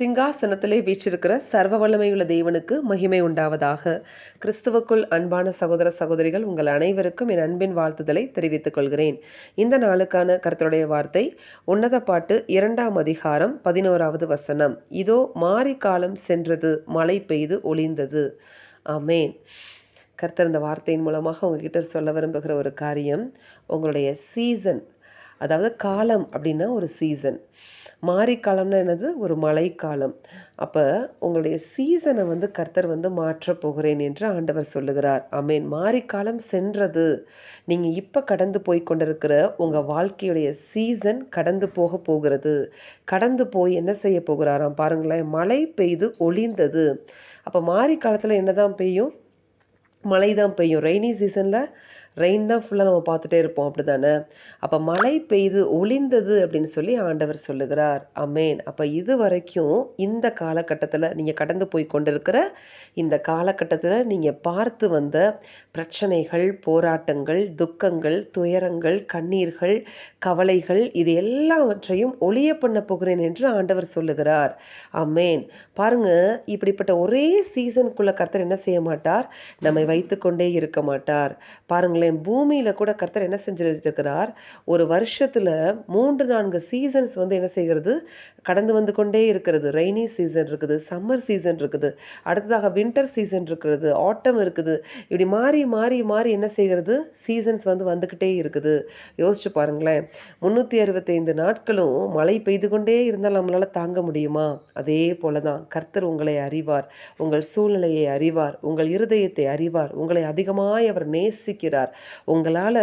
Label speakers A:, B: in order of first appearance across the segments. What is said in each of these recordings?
A: சிங்காசனத்திலே வீற்றிருக்கிற சர்வ வல்லமையுள்ள தேவனுக்கு மகிமை உண்டாவதாக. கிறிஸ்துவுக்குள் அன்பான சகோதர சகோதரிகள் உங்கள் அனைவருக்கும் என் அன்பின் வாழ்த்துதலை தெரிவித்துக் கொள்கிறேன். இந்த நாளுக்கான கருத்துடைய வார்த்தை உன்னத பாட்டு இரண்டாம் அதிகாரம் பதினோராவது வசனம். இதோ மாறி காலம் சென்றது மழை பெய்து ஒளிந்தது. ஆமேன். கர்த்தர் இந்த வார்த்தையின் மூலமாக உங்ககிட்ட சொல்ல விரும்புகிற ஒரு காரியம் உங்களுடைய சீசன் அதாவது காலம் அப்படின்னா ஒரு சீசன் மாரிக்காலம்னா என்னது? ஒரு மழைக்காலம். அப்போ உங்களுடைய சீசனை வந்து கர்த்தர் வந்து மாற்றப் போகிறேன் என்று ஆண்டவர் சொல்லுகிறார். அமேன் மாரிக்காலம் சென்றது. நீங்கள் இப்போ கடந்து போய் கொண்டிருக்கிற உங்கள் வாழ்க்கையுடைய சீசன் கடந்து போக போகிறது. கடந்து போய் என்ன செய்ய போகிறாராம் பாருங்களேன். மழை பெய்து ஒளிந்தது. அப்போ மாரி காலத்தில் என்ன தான் பெய்யும். மழை தான் பெய்யும் ரெய்னி சீசனில் ரெயின் தான் ஃபுல்லாக நம்ம பார்த்துட்டே இருப்போம் அப்படி தானே அப்போ மழை பெய்து ஒளிந்தது அப்படின்னு சொல்லி ஆண்டவர் சொல்லுகிறார். அமேன் அப்போ இது வரைக்கும் இந்த காலகட்டத்தில் நீங்கள் கடந்து போய் கொண்டிருக்கிற இந்த காலகட்டத்தில் நீங்கள் பார்த்து வந்த பிரச்சனைகள் போராட்டங்கள் துக்கங்கள் துயரங்கள் கண்ணீர்கள் கவலைகள் இது எல்லாவற்றையும் ஒளிய பண்ண போகிறேன் என்று ஆண்டவர் சொல்லுகிறார். அமேன் பாருங்க இப்படிப்பட்ட ஒரே சீசனுக்குள்ள கர்த்தர் என்ன செய்ய மாட்டார்? நம்மை வைத்து கொண்டே இருக்க மாட்டார். பாருங்களேன் பூமியில் கூட கர்த்தர் என்ன செஞ்சு வச்சிருக்கிறார் ஒரு வருஷத்தில் மூன்று நான்கு சீசன்ஸ் வந்து என்ன செய்கிறது? கடந்து வந்து கொண்டே இருக்கிறது. ரெய்னி சீசன் இருக்குது சம்மர் சீசன் இருக்குது. அடுத்ததாக வின்டர் சீசன் இருக்கிறது ஆட்டம் இருக்குது. இப்படி மாறி மாறி மாறி என்ன செய்கிறது? சீசன்ஸ் வந்து வந்துக்கிட்டே இருக்குது. யோசிச்சு பாருங்களேன். முந்நூற்றி அறுபத்தைந்து நாட்களும் மழை பெய்து கொண்டே இருந்தால் நம்மளால் தாங்க முடியுமா? அதே போல தான் கர்த்தர் உங்களை அறிவார். உங்கள் சூழ்நிலையை அறிவார். உங்கள் இருதயத்தை அறிவார். உங்களை அதிகமாய் அவர் நேசிக்கிறார். உங்களால்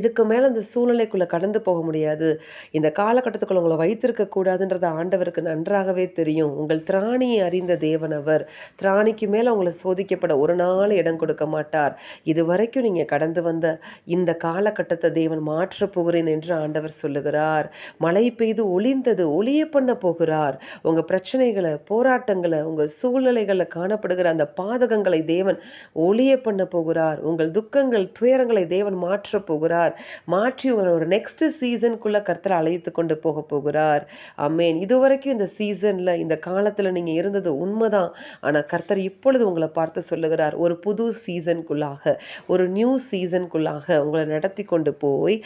A: இதுக்கு மேலே அந்த சூழ்நிலைக்குள்ளே கடந்து போக முடியாது. இந்த காலகட்டத்துக்குள்ள உங்களை வைத்திருக்க கூடாதுன்றது ஆண்டவருக்கு நன்றாகவே தெரியும். உங்கள் திராணியை அறிந்த தேவன் அவர். திராணிக்கு மேலே உங்களை சோதிக்கப்பட ஒரு நாள் இடம் கொடுக்க மாட்டார். இது வரைக்கும் நீங்கள் கடந்து வந்த இந்த காலகட்டத்தை தேவன் மாற்ற போகிறேன் என்று ஆண்டவர் சொல்லுகிறார். மழை பெய்து ஒளிந்தது ஒளிய பண்ண போகிறார். உங்கள் பிரச்சனைகளை போராட்டங்களை உங்கள் சூழ்நிலைகளில் காணப்படுகிற அந்த பாதகங்களை தேவன் ஒளிய பண்ண போகிறார். உங்கள் துக்கங்கள் துயரங்களை தேவன் மாற்ற போகிறார். போகிறார். மாற்றி உங்களை ஒரு நெக்ஸ்ட் சீசனுக்குள்ளே கர்த்தர் அழைத்து கொண்டு போக போகிறார். அம்மேன் இதுவரைக்கும் இந்த சீசனில் இந்த காலத்தில் நீங்கள் இருந்தது உண்மைதான். ஆனால் கர்த்தர் இப்பொழுது உங்களை பார்த்து சொல்லுகிறார் ஒரு புது சீசனுக்குள்ளாக ஒரு நியூ சீசனுக்குள்ளாக உங்களை நடத்தி கொண்டு போய்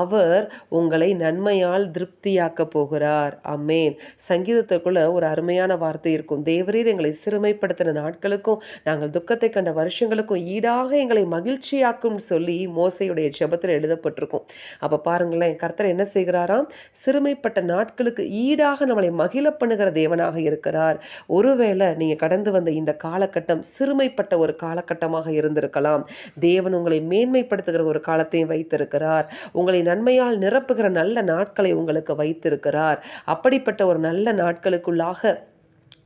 A: அவர் உங்களை நன்மையால் திருப்தியாக்க போகிறார். அம்மேன் சங்கீதத்துக்குள்ள ஒரு அருமையான வார்த்தை இருக்கும். தேவரீர் எங்களை சிறுமைப்படுத்தின நாட்களுக்கும் நாங்கள் துக்கத்தை கண்ட வருஷங்களுக்கும் ஈடாக எங்களை மகிழ்ச்சியாக்கும் சொல்லி மோசையுடைய ஜெபத்தில் எழுத எழுதப்பட்டிருக்கும். அப்போ பாருங்களேன் கர்த்தர் என்ன செய்கிறாராம்? சிறுமைப்பட்ட நாட்களுக்கு ஈடாக நம்மளை மகிழ பண்ணுகிற தேவனாக இருக்கிறார். ஒருவேளை நீங்கள் கடந்து வந்த இந்த காலகட்டம் சிறுமைப்பட்ட ஒரு காலகட்டமாக இருந்திருக்கலாம். தேவன் உங்களை மேன்மைப்படுத்துகிற ஒரு காலத்தையும் வைத்திருக்கிறார். உங்களை நன்மையால் நிரப்புகிற நல்ல நாட்களை உங்களுக்கு வைத்திருக்கிறார். அப்படிப்பட்ட ஒரு நல்ல நாட்களுக்குள்ளாக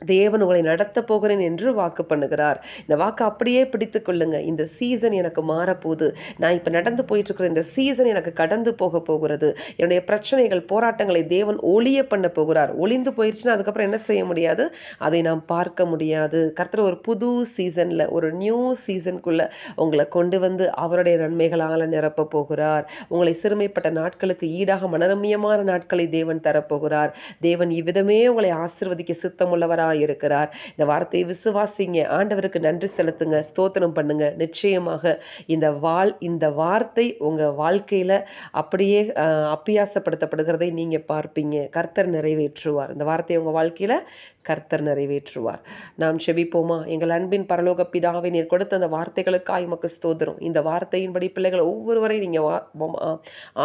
A: தேவன் உங்களை நடத்த போகிறேன் என்று வாக்கு பண்ணுகிறார். இந்த வாக்கு அப்படியே பிடித்து கொள்ளுங்க. இந்த சீசன் எனக்கு மாறப்போகுது. நான் இப்போ நடந்து போயிட்டு இந்த சீசன் எனக்கு கடந்து போக போகிறது. என்னுடைய பிரச்சனைகள் போராட்டங்களை தேவன் ஒளிய பண்ண போகிறார். ஒளிந்து போயிடுச்சுன்னா அதுக்கப்புறம் என்ன செய்ய முடியாது? அதை நாம் பார்க்க முடியாது. கர்த்தர் ஒரு புது சீசனில் ஒரு நியூ சீசனுக்குள்ள உங்களை கொண்டு வந்து அவருடைய நன்மைகளால் நிரப்ப போகிறார். உங்களை சிறுமைப்பட்ட நாட்களுக்கு ஈடாக மனரமியமான நாட்களை தேவன் தரப்போகிறார் தேவன் இவ்விதமே உங்களை ஆசிர்வதிக்க சித்தமுள்ளவராக இருக்கிறார். இந்த வார்த்தையை விசுவாசிங்க. ஆண்டவருக்கு நன்றி செலுத்துங்க. ஸ்தோத்திரம் பண்ணுங்க. நிச்சயமாக இந்த வாழ் இந்த வார்த்தை உங்கள் வாழ்க்கையில் அப்படியே அப்பியாசப்படுத்தப்படுகிறதை நீங்கள் பார்ப்பீங்க. கர்த்தர் நிறைவேற்றுவார். இந்த வார்த்தையை உங்கள் வாழ்க்கையில் கர்த்தர் நிறைவேற்றுவார். நாம் செபிப்போமா? எங்கள் அன்பின் பரலோக பிதாவை நீர் கொடுத்த அந்த வார்த்தைகளுக்காக உமக்கு ஸ்தோதரும் இந்த வார்த்தையின்படி பிள்ளைகளை ஒவ்வொருவரையும் நீங்கள்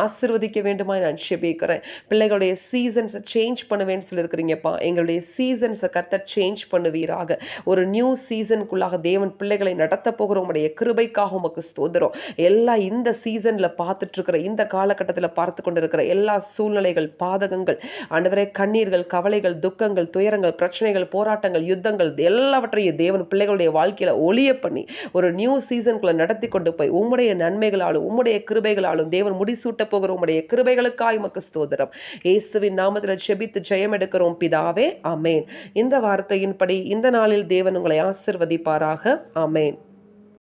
A: ஆசிர்வதிக்க வேண்டுமா நான் செபிக்கிறேன். பிள்ளைகளுடைய சீசன்ஸை சேஞ்ச் பண்ணுவேன்னு சொல்லியிருக்கிறீங்கப்பா. எங்களுடைய சீசன்ஸை கர்த்தர் சேஞ்ச் பண்ணுவீராக. ஒரு நியூ சீசனுக்குள்ளாக தேவன் பிள்ளைகளை நடத்த போகிற உங்களுடைய கிருபைக்காக உமக்கு ஸ்தோதரும் எல்லா இந்த சீசனில் பார்த்துட்டு இருக்கிற இந்த காலகட்டத்தில் பார்த்து கொண்டிருக்கிற எல்லா சூழ்நிலைகள் பாதகங்கள் அனைவரே கண்ணீர்கள் கவலைகள் துக்கங்கள் துயரங்கள் பிரச்சனைகள் போராட்டங்கள் யுத்தங்கள் எல்லாவற்றையும் தேவன் பிள்ளைகளுடைய வாழ்க்கையில ஒளிய பண்ணி ஒரு நியூ சீசனுக்குள்ள நடத்தி கொண்டு போய் உம்முடைய நன்மைகளாலும் உம்முடைய கிருபைகளாலும் தேவன் முடிசூட்ட போகிற உம்முடைய கிருபைகளுக்காய் உமக்கு ஸ்தோதரம் இயேசுவின் நாமத்தில் செபித்து ஜெயம் எடுக்கிறோம் பிதாவே அமேன் இந்த வார்த்தையின்படி இந்த நாளில் தேவன் உங்களை ஆசிர்வதிப்பாராக. அமேன்